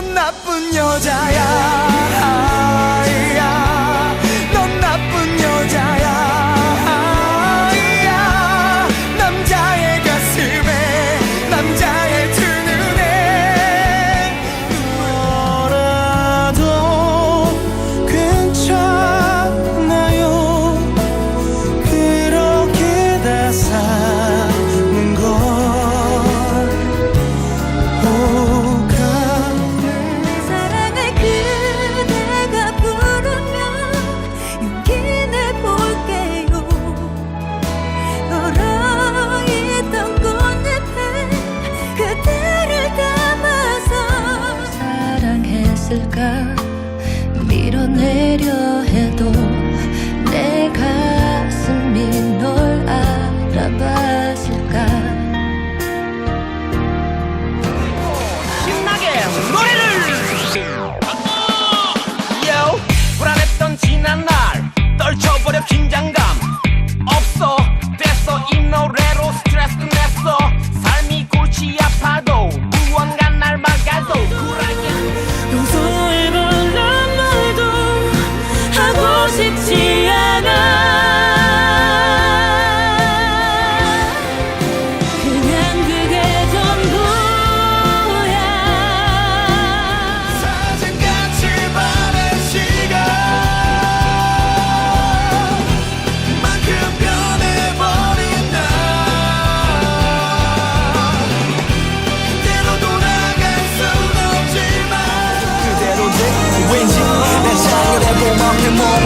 나쁜 여자야. 안.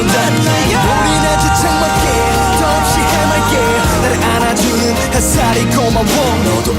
우리네 주책맞게 더없이 해맑게 나를 안아주는 햇살이 고마워. 너도